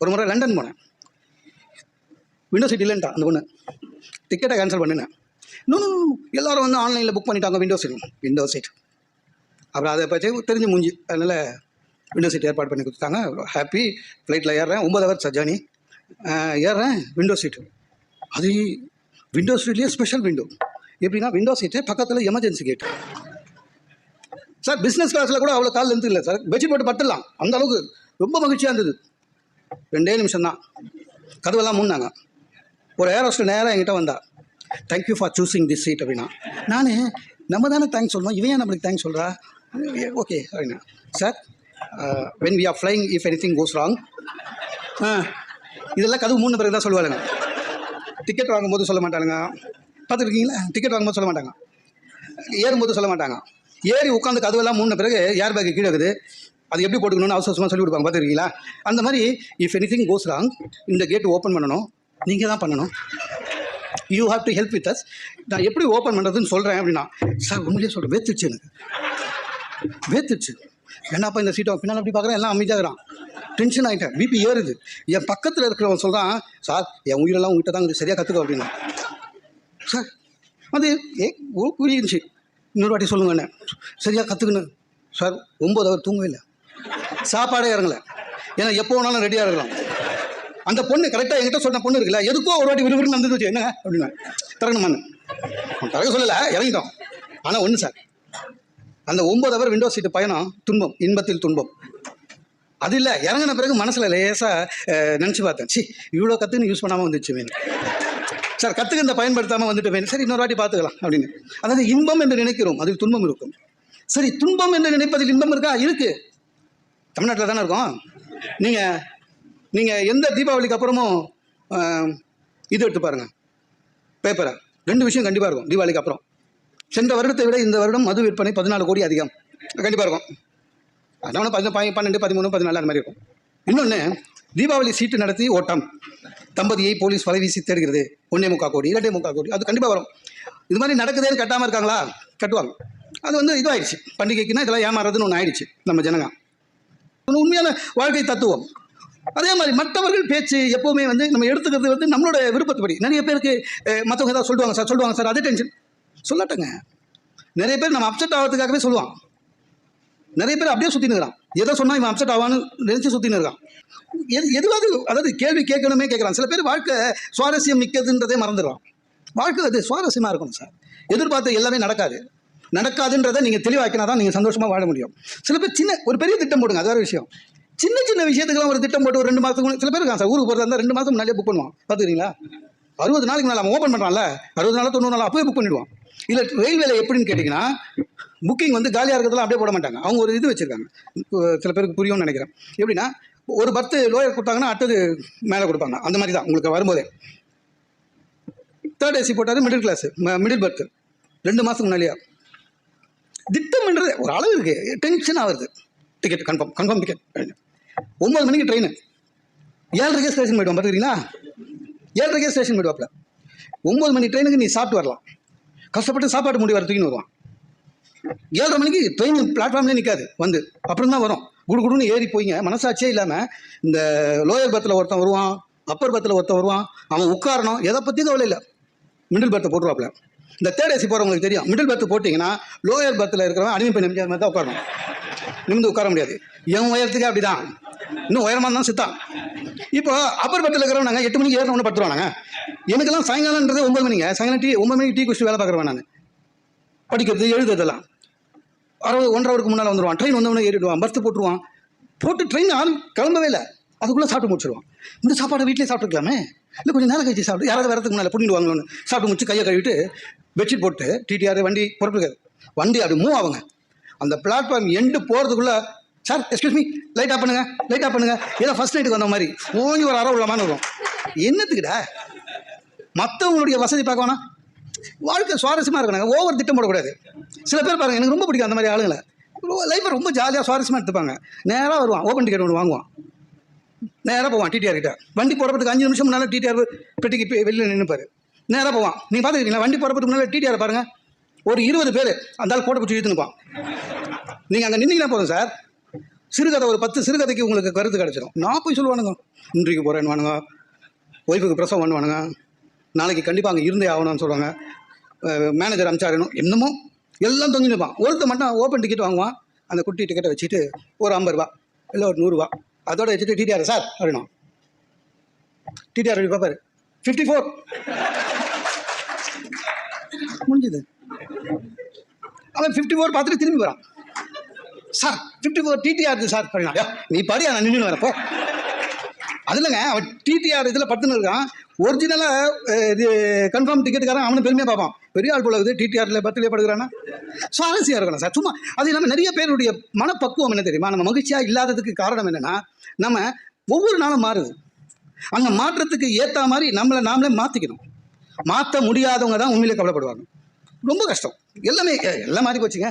ஒரு முறை லண்டன் போனேன். விண்டோ சீட் இல்லைன்டா அந்த பொண்ணு. டிக்கெட்டை கேன்சல் பண்ணினேன். இன்னும் எல்லோரும் வந்து ஆன்லைனில் புக் பண்ணிட்டாங்க விண்டோ சீட் விண்டோ சீட் அப்புறம் அதை பற்றி தெரிஞ்சு முடிஞ்சு அதனால் விண்டோ சீட் ஏற்பாடு பண்ணி கொடுத்தாங்க ஹாப்பி ஃப்ளைட்டில் ஏறுறேன். ஒம்பது சார் ஜர்னி ஏறுறேன் விண்டோ சீட்டு அது விண்டோ சீட்லேயே ஸ்பெஷல் விண்டோ எப்படின்னா விண்டோ சீட்டு பக்கத்தில் எமர்ஜென்சி கேட் சார் பிஸ்னஸ் கிளாஸில் கூட அவ்வளோ கால் இருந்து இல்லை சார் பெட்ஷீட் போட்டு பட்டுடலாம் அந்த அளவுக்கு ரொம்ப மகிழ்ச்சியாக இருந்தது. ரெண்டே நிமிஷம் தான் கதவெல்லாம் மூடினாங்க. ஒரு ஏர் ஹோஸ்டர் நேராக என்கிட்ட வந்தா thank you for choosing this seat அப்படின்னா நான் நம்ம தானே தேங்க்ஸ் சொல்லணும். இவன் ஏன் நம்மளுக்கு தேங்க்ஸ் சொல்கிறா ஓகே அப்படின்னா sir when we are flying if anything goes wrong இதெல்லாம் கதவு மூணு பிறகு தான் சொல்லுவாளுங்க. டிக்கெட் வாங்கும்போது சொல்ல மாட்டானுங்க பார்த்துருக்கீங்களா? டிக்கெட் வாங்கும்போது சொல்ல மாட்டாங்க. ஏறும்போது சொல்ல மாட்டாங்க. ஏறி உட்காந்து கதவெல்லாம் மூணு பிறகு ஏர் பேக்கு கீழே இருக்குது. அது எப்படி போட்டுக்கணும்னு அவசரமாக சொல்லி கொடுப்பாங்க பார்த்துருக்கீங்களா? அந்த மாதிரி if anything goes wrong இந்த கேட் ஓப்பன் பண்ணணும். நீங்கள் தான் பண்ணணும். You have to help with us நான் எப்படி ஓப்பன் பண்ணுறதுன்னு சொல்கிறேன் அப்படின்னா சார் உண்மையிலேயே சொல்கிறேன் வேத்துச்சு எனக்கு. வேத்துச்சு என்னப்பா இந்த சீட்டை பின்னால் அப்படி பார்க்குறேன்? எல்லாம் அமைதியாகிறான் டென்ஷன் ஆகிட்டேன் பிபி ஏறுது. என் பக்கத்தில் இருக்கிறவன் சொல்கிறான் சார் என் உயிரெல்லாம் உங்ககிட்ட தான் சரியாக கற்றுக்க அப்படின்னா. சார் அது ஏ உ- புரியுச்சு இன்னொரு வாட்டி சொல்லுங்க என்ன சரியாக கற்றுக்கணும் சார் ஒம்பது அவர் தூங்கவே இல்லை. சாப்பாடே இறங்கலை ஏன்னா எப்போ வேணாலும் ரெடியாக இருக்கலாம். அந்த பொண்ணு கரெக்டாக என்கிட்ட சொன்ன பொண்ணு இருக்குல்ல எதுக்கோ ஒரு வாட்டி விறுவிறுன்னு நடந்து என்ன? அப்படின்னு அப்படின்னா தரணுமான்னு தரக சொல்லலை இறங்கிட்டோம் ஆனால் ஒன்று சார் அந்த ஒம்பது அவர் விண்டோ சீட்டு பயணம் துன்பம் இன்பத்தில் துன்பம். அது இல்லை இறங்கின பிறகு மனசில் லேசாக நினச்சி பார்த்தேன். சி இவ்வளோ கற்றுன்னு யூஸ் பண்ணாமல் வந்துச்சு மீன் சார் கற்றுக்கு இந்த பயன்படுத்தாமல் வந்துட்டு மீன் சரி இன்னொரு வாட்டி பார்த்துக்கலாம் அப்படின்னு. அதாவது இன்பம் என்று நினைக்கிறோம் அதில் துன்பம் இருக்கும். சரி துன்பம் என்று நினைப்பதில் இன்பம் இருக்கா? இருக்குது தமிழ்நாட்டில் தானே இருக்கோம்? நீங்கள் நீங்கள் எந்த தீபாவளிக்கு அப்புறமும் இது எடுத்து பாருங்கள் பேப்பரை ரெண்டு விஷயம் கண்டிப்பாக இருக்கும் தீபாவளிக்கு அப்புறம். சென்ற வருடத்தை விட இந்த வருடம் மது விற்பனை பதினாலு கோடி அதிகம். கண்டிப்பாக இருக்கும். அதனால பதி பன்னெண்டு பதிமூணு பதினாலு அந்த மாதிரி இருக்கும். இன்னொன்று தீபாவளி சீட்டு நடத்தி ஓட்டம். தம்பதியை போலீஸ் வலைவீசி தேடுகிறது. ஒன்றே முக்கா கோடி இரட்டே முக்கா கோடி அது கண்டிப்பாக வரும். இது மாதிரி நடக்குதேன்னு கட்டாமல் இருக்காங்களா? கட்டுவாங்க. அது வந்து இதுவாகிடுச்சு பண்டிகைக்குன்னா இதெல்லாம் ஏமாறதுன்னு ஒன்று ஆயிடுச்சு நம்ம ஜனங்க. உண்மையான வாழ்க்கை தத்துவம். அதே மாதிரி மற்றவர்கள் பேச்சு எப்போவுமே வந்து நம்ம எடுத்துக்கிறது வந்து நம்மளோட விருப்பத்துப்படி. நிறைய பேருக்கு மற்றவங்க ஏதாவது சொல்லுவாங்க சார் சொல்லுவாங்க சார் அதே டென்ஷன் சொல்லட்டுங்க. நிறைய பேர் நம்ம அப்செட் ஆகிறதுக்காகவே சொல்லுவான். நிறைய பேர் அப்படியே சுற்றின்னு இருக்கிறான். எதை சொன்னால் இவன் அப்செட் ஆவான்னு நினச்சி சுற்றின்னு இருக்கான். எது எதுவாவது அதாவது கேள்வி கேட்கணுமே கேட்குறான். சில பேர் வாழ்க்கை சுவாரஸ்யம் மிக்கதுன்றதே மறந்துடுவான். வாழ்க்கை அது சுவாரஸ்யமாக இருக்கணும் சார். எதிர்பார்த்து எல்லாமே நடக்காது. நடக்காதுன்றதை நீங்கள் தெளிவாக்கினா தான் நீங்கள் சந்தோஷமாக வாழ முடியும். சில பேர் சின்ன ஒரு பெரிய திட்டம் போடுங்க அது வேறு விஷயம். சின்ன சின்ன விஷயத்துக்குலாம் ஒரு திட்டம் போட்டு ஒரு ரெண்டு மாதத்துக்கு சில பேர் இருக்காங்க சார் ஊருக்கு போகிறதா இருந்தால் ரெண்டு மாதம் முன்னாடியே புக் பண்ணுவான். பார்த்துக்கிறீங்களா? அறுபது நாளைக்கு மேலே அவன் ஓப்பன் பண்ணுறான்ல அறுபது நாள் தொண்ணூறு நாள் அப்போயே புக் பண்ணிடுவான். இல்லை ரயில்வேல எப்படின்னு கேட்டிங்கன்னா புக்கிங் வந்து காலியாக இருக்கிறதெல்லாம் அப்படியே போட மாட்டாங்க. அவங்க ஒரு இது வச்சுருக்காங்க. சில பேருக்கு புரியும்னு நினைக்கிறேன். எப்படின்னா ஒரு பத்து லோயர் கொடுத்தாங்கன்னா அடுத்தது மேலே கொடுப்பாங்க. அந்த மாதிரி தான் உங்களுக்கு வரும்போதே. தேர்ட் ஏசி போட்டார் மிடில் கிளாஸ் மிடில் பர்த் ரெண்டு மாதத்துக்கு முன்னாடியா. திட்டம்ன்றது ஒரு அளவு இருக்குது டென்ஷன் ஆகுது டிக்கெட் கன்ஃபார்ம் கன்ஃபார்ம் டிக்கெட் ஒம்பது மணிக்கு ட்ரெயின் ஏழரைக்கே ஸ்டேஷன் போயிடுவோம் பார்த்துக்கிறீங்களா ஏழரைக்கே ஸ்டேஷன் போயிடுவாப்பில் ஒம்பது மணி ட்ரெயினுக்கு நீ சாப்பிட்டு வரலாம். கஷ்டப்பட்டு சாப்பாடு முடி வர தூக்கின்னு வருவான். ஏழரை மணிக்கு ட்ரெயின் பிளாட்ஃபார்ம்லேயே நிற்காது வந்து. அப்புறம் தான் வரும். குடு குடுன்னு ஏறி போய்ங்க. மனசாட்சியே இல்லாமல் இந்த லோயர் பர்த்தில் ஒருத்தன் வருவான் அப்பர் பர்த்தில் ஒருத்தன் வருவான். அவன் உட்காரணும். எதை பற்றி கவலை இல்லை. மிடில் பர்த்தை போட்டுருவாப்பில். இந்த தேர்ட் ஏசி போகிறவங்களுக்கு தெரியும். மிடில் பர்த்து போட்டிங்கன்னா லோயர் பர்த்தில் இருக்கிறவன் அடிமை பெண் எம்ஜிஆர் மாதிரி தான் உட்காரணும். நிமிந்து உட்கார முடியாது. என் உயரத்துக்கே அப்படி தான் இன்னும் உயரமாக தான் சித்தான் இப்போ அப்பர் பர்த்தில் இருக்கிறவங்க நாங்கள் எட்டு மணிக்கு ஏறணும் படுத்துருவாங்க எனக்கெல்லாம் சாயங்காலன்றது ஒம்பது மணிங்க. சாயங்காலம் டீ ஒம்பது மணிக்கு டீ குடிச்சு வேலை பார்க்குறவன் நான். படிக்கிறது எழுதுறதெல்லாம் அறுபது ஒன்றரை அவருக்கு முன்னால் வந்துடுவான் ட்ரெயின் வந்தவொடனே ஏறிடுவான். பர்த்து போட்டுருவான். போட்டு ட்ரெயின் ஆள் கிளம்பவே இல்லை. அதுக்குள்ளே சாப்பிட்டு முடிச்சிடுவான் இந்த சாப்பாடை வீட்டிலே சாப்பிட்டுக்கலாமே? இல்லை கொஞ்சம் நேரம் கழிச்சு சாப்பிட்டு யாராவது வரதுக்கு முன்னால் பிடிங்கிட்டு வாங்கணும்னு சாப்பிட்டு முடிச்சு கையை கழுவிட்டு பெட்ஷீட் போட்டு டிடிஆர் வண்டி புறப்படுக்காது வண்டி அப்படி மூவ் ஆகுங்க. அந்த பிளாட்ஃபார்ம் எண்டு போகிறதுக்குள்ளே sir excuse me light off பண்ணுங்க லைட் ஆஃப் பண்ணுங்க. ஏதோ ஃபர்ஸ்ட் நைட்டுக்கு வந்த மாதிரி ஓங்கி ஒரு அரை உள்ளமான வரும் என்னத்துக்குடா? மற்றவங்களுடைய வசதி பார்க்க வேணாம். வாழ்க்கை சுவாரஸ்யமாக இருக்கணுங்க. ஓவர் திட்டம் போடக்கூடாது. சில பேர் பாருங்கள் எனக்கு ரொம்ப பிடிக்கும் அந்த மாதிரி ஆளுங்களை. லைஃப்பை ரொம்ப ஜாலியாக சுவாரஸ்யமாக எடுத்துப்பாங்க. நேராக வருவான். ஓப்பன் டிக்கெட் ஒன்று வாங்குவான். நேராக போவான் டிடிஆர் கிட்ட. வண்டி போகிறதுக்கு அஞ்சு நிமிஷம் முன்னால் டிடிஆர் பெட்டிக்கு போய் வெளியில் நின்றுப்பார் நேராக போவான். நீங்கள் பார்த்துக்கிட்டீங்களா வண்டி போகிறதுக்கு முன்னால் டிடிஆர் பாருங்கள் ஒரு இருபது பேர் அந்த ஆள் கோட்டை பிடிச்சி இழுத்துனுப்பான் நீங்கள் அங்கே நின்னீங்கன்னா போதும் சார் சிறுகதை ஒரு பத்து சிறுகதைக்கு உங்களுக்கு கருத்து கிடச்சிடும் நான் போய் சொல்லுவானுங்க இன்றைக்கு போகிறேன்னு வானுங்க. ஒய்ஃபுக்கு பிரசவம் பண்ணுவானுங்க நாளைக்கு கண்டிப்பாக அங்கே இருந்தே ஆகணும்னு சொல்லுவாங்க. மேனேஜர் அனுப்பிச்சாரணும் என்னமோ? எல்லாம் தொங்கி நிற்பான் ஒருத்தர் மட்டும் ஓப்பன் டிக்கெட் வாங்குவான். அந்த குட்டி டிக்கெட்டை வச்சுட்டு ஒரு ஐம்பது ரூபா இல்லை ஒரு நூறுரூவா அதோட வச்சுட்டு டிடிஆர் சார் அப்படின்னா டிடிஆர் அப்படி பார்ப்பார் ஃபிஃப்டி ஃபோர் முடிஞ்சுது. அவன் ஃபிஃப்டி ஃபோர் பார்த்துட்டு திரும்பி வரான். Sir fifty four TTR sir அப்படின்னா நீ படியா நான் நின்று வரப்போ அது இல்லைங்க அவன் டிடிஆர் இதில் படுத்துன்னு இருக்கான். ஒரிஜினலாக இது கன்ஃபார்ம் டிக்கெட்டுக்காரன் அவனு பெருமையாக பார்ப்பான். பெரிய ஆள் போல இருக்குது டிடிஆரில் பத்துலேயே படுகிறானா? சுவாரஸ்யம் இருக்கணும் சார். சும்மா அது இல்லாமல் நிறைய பேருடைய மனப்பக்குவம் என்ன தெரியுமா? நம்ம மகிழ்ச்சியாக இல்லாததுக்கு காரணம் என்னென்னா நம்ம ஒவ்வொரு நாளும் மாறுது. அந்த மாற்றத்துக்கு ஏற்ற மாதிரி நம்மளை நாமளே மாற்றிக்கணும் மாற்ற முடியாதவங்க தான் உண்மையிலே கவலைப்படுவாங்க. ரொம்ப கஷ்டம். எல்லாமே எல்லாம் மாறி போச்சுங்க.